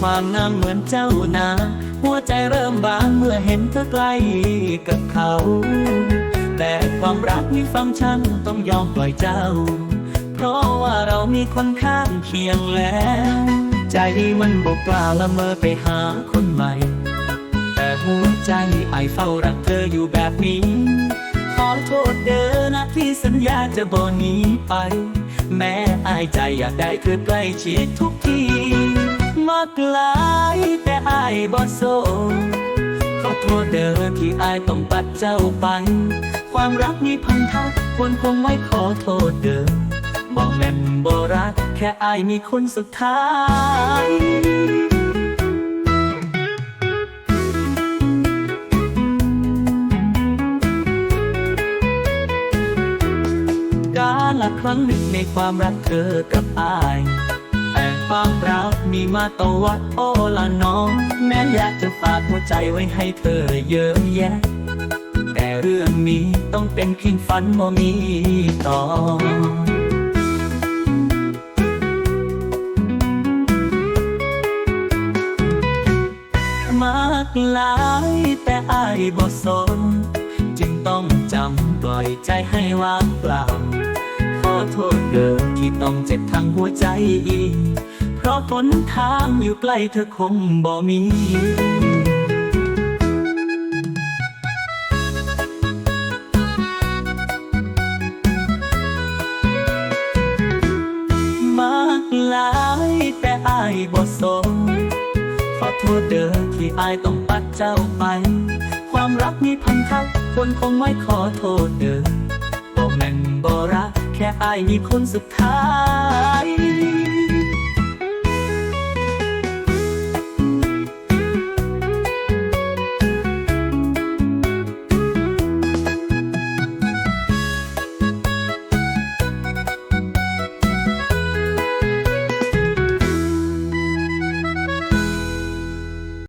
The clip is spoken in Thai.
ความงามเหมือนเจ้านา หัวใจเริ่มบางเมื่อเห็นเธอใกล้กับเขา แต่ความรักมีฟังชันต้องยอมปล่อยเจ้า เพราะว่าเรามีคนข้างเคียงแล้ว ใจมันบอกกล้าละเมอไปหาคนใหม่ แต่หัวใจไอเฝ้ารักเธออยู่แบบนี้ ขอโทษเด้อนะที่สัญญาจะบ่หนีไป แม้อายใจอยากได้เธอใกล้ชิดทุกที มากหลายแต่อายบ่โซขอโทษเด้อที่อายต้องปัดเจ้าไป ความรักมีพันธะควรคงไม่ขอโทษเด้อบอกแม่นบ่รัก แค่อายมีคนสุดท้ายการละครั้งหนึ่งในความรักเธอกับอาย แต่ความรักมีมาตวัดโอละน้อง แม้อยากจะฝากหัวใจไว้ให้เธอเยอะแยะ แต่เรื่องนี้ต้องเป็นเพียงฝันบ่มีต่อมากหลายแต่อายบ่สน จึงต้องจำปล่อยใจให้ว่างเปล่า ต้องเจ็บทั้งหัวใจอีก เพราะหนทางอยู่ใกล้เธอคงบ่มีมากหลายแต่อายบ่สนขอโทษเด้อที่อายต้องปัดเจ้าไป ความรักมีพันธะคนคงไม่ขอโทษเด้อบ่แม่นบ่รัก แค่อายมีคนสุดท้าย